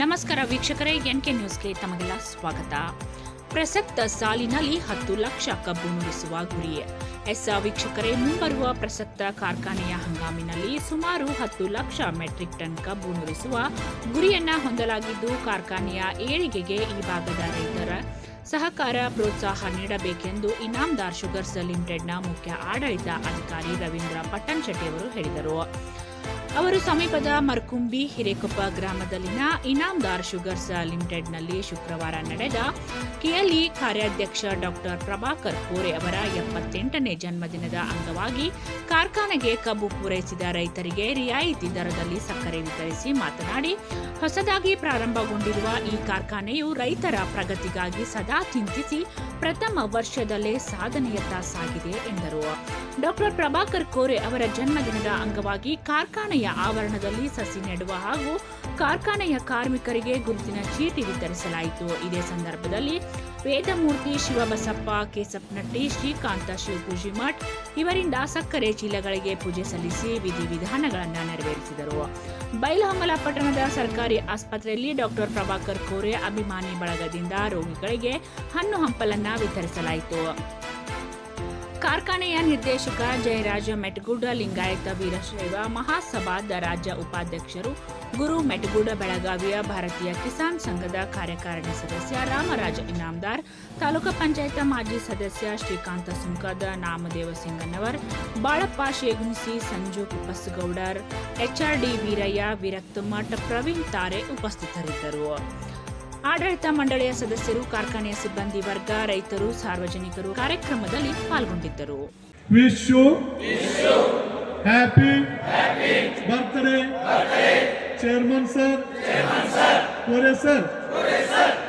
ನಮಸ್ಕಾರ ವೀಕ್ಷಕರೇ, ಎನ್ಕೆ ನ್ಯೂಸ್ಗೆ ತಮಗೆಲ್ಲ ಸ್ವಾಗತ. ಪ್ರಸಕ್ತ ಸಾಲಿನಲ್ಲಿ ಹತ್ತು ಲಕ್ಷ ಕಬ್ಬು ಮುಗಿಸುವ ಗುರಿ. ಎಸ್ ವೀಕ್ಷಕರೇ, ಮುಂಬರುವ ಪ್ರಸಕ್ತ ಕಾರ್ಖಾನೆಯ ಹಂಗಾಮಿನಲ್ಲಿ ಸುಮಾರು ಹತ್ತು ಲಕ್ಷ ಮೆಟ್ರಿಕ್ ಟನ್ ಕಬ್ಬು ನುರಿಸುವ ಗುರಿಯನ್ನ ಹೊಂದಲಾಗಿದ್ದು, ಕಾರ್ಖಾನೆಯ ಏಳಿಗೆಗೆ ಈ ಭಾಗದ ರೈತರ ಸಹಕಾರ ಪ್ರೋತ್ಸಾಹ ನೀಡಬೇಕೆಂದು ಇನಾಮ್ದಾರ್ ಶುಗರ್ಸ್ ಲಿಮಿಟೆಡ್ನ ಮುಖ್ಯ ಆಡಳಿತ ಅಧಿಕಾರಿ ರವೀಂದ್ರ ಪಟ್ಟಣ್ ಅವರು ಹೇಳಿದರು. ಅವರು ಸಮೀಪದ ಮರ್ಕುಂಬಿ ಹಿರೇಕೊಪ್ಪ ಗ್ರಾಮದಲ್ಲಿನ ಇನಾಮ್ದಾರ್ ಶುಗರ್ಸ್ ಲಿಮಿಟೆಡ್ನಲ್ಲಿ ಶುಕ್ರವಾರ ನಡೆದ ಕೆಎಲ್ಇ ಕಾರ್ಯಾಧ್ಯಕ್ಷ ಡಾಕ್ಟರ್ ಪ್ರಭಾಕರ್ ಕೋರೆ ಅವರ ಎಪ್ಪತ್ತೆಂಟನೇ ಜನ್ಮದಿನದ ಅಂಗವಾಗಿ ಕಾರ್ಖಾನೆಗೆ ಕಬ್ಬು ಪೂರೈಸಿದ ರೈತರಿಗೆ ರಿಯಾಯಿತಿ ದರದಲ್ಲಿ ಸಕ್ಕರೆ ವಿತರಿಸಿ ಮಾತನಾಡಿ, ಹೊಸದಾಗಿ ಪ್ರಾರಂಭಗೊಂಡಿರುವ ಈ ಕಾರ್ಖಾನೆಯು ರೈತರ ಪ್ರಗತಿಗಾಗಿ ಸದಾ ಚಿಂತಿಸಿ ಪ್ರಥಮ ವರ್ಷದಲ್ಲೇ ಸಾಧನೆಯತ್ತ ಸಾಗಿದೆ ಎಂದರು. ಡಾಕ್ಟರ್ ಪ್ರಭಾಕರ್ ಕೋರೆ ಅವರ ಜನ್ಮದಿನದ ಅಂಗವಾಗಿ ಕಾರ್ಖಾನೆಯ ಆವರಣದಲ್ಲಿ ಸಸಿ ನೆಡುವ ಹಾಗೂ ಕಾರ್ಖಾನೆಯ ಕಾರ್ಮಿಕರಿಗೆ ಗುರುತಿನ ಚೀಟಿ ವಿತರಿಸಲಾಯಿತು. ಇದೇ ಸಂದರ್ಭದಲ್ಲಿ ವೇದಮೂರ್ತಿ ಶಿವಬಸಪ್ಪ, ಕೇಸಪ್ನಟ್ಟಿ, ಶ್ರೀಕಾಂತ ಶಿವಪೂಜಿ ಮಠ್ ಇವರಿಂದ ಸಕ್ಕರೆ ಚೀಲಗಳಿಗೆ ಪೂಜೆ ಸಲ್ಲಿಸಿ ವಿಧಿವಿಧಾನಗಳನ್ನು ನೆರವೇರಿಸಿದರು. ಬೈಲಹೊಂಗಲ ಪಟ್ಟಣದ ಸರ್ಕಾರಿ ಆಸ್ಪತ್ರೆಯಲ್ಲಿ ಡಾಕ್ಟರ್ ಪ್ರಭಾಕರ್ ಕೋರೆ ಅಭಿಮಾನಿ ಬಳಗದಿಂದ ರೋಗಿಗಳಿಗೆ ಹಣ್ಣು ಹಂಪಲನ್ನ ವಿತರಿಸಲಾಯಿತು. ಕಾರ್ಖಾನೆಯ ನಿರ್ದೇಶಕ ಜಯರಾಜ ಮೆಟ್ಗುಡ ಲಿಂಗಾಯತ ವೀರಶೈವ, ಮಹಾಸಭಾದ ರಾಜ್ಯ ಉಪಾಧ್ಯಕ್ಷರು, ಗುರು ಮೆಟ್ಗುಡ ಬೆಳಗಾವಿಯ ಭಾರತೀಯ ಕಿಸಾನ್ ಸಂಘದ ಕಾರ್ಯಕಾರಿಣಿ ಸದಸ್ಯ ರಾಮರಾಜ ಇನಾಮದಾರ್, ತಾಲೂಕು ಪಂಚಾಯತ್ ಮಾಜಿ ಸದಸ್ಯ ಶ್ರೀಕಾಂತ ಸುಂಕದ, ನಾಮದೇವ ಸಿಂಗನ್ನವರ್ ಬಾಳಪ್ಪ ಶೇಗುಣಿಸಿ, ಸಂಜು ಕುಪ್ಪಸ್ಗೌಡರ್ ಎಚ್ಆರ್ಡಿ ವೀರಯ್ಯ ವಿರಕ್ತ ಮಠ ಪ್ರವೀಣ್ ತಾರೆ ಉಪಸ್ಥಿತರಿದ್ದರು. ಆಡಳಿತ ಮಂಡಳಿಯ ಸದಸ್ಯರು ಕಾರ್ಖಾನೆಯ ಸಿಬ್ಬಂದಿ ವರ್ಗ ರೈತರು ಸಾರ್ವಜನಿಕರು ಕಾರ್ಯಕ್ರಮದಲ್ಲಿ ಪಾಲ್ಗೊಂಡಿದ್ದರು. Happy. Birthday. Chairman sir. Sir.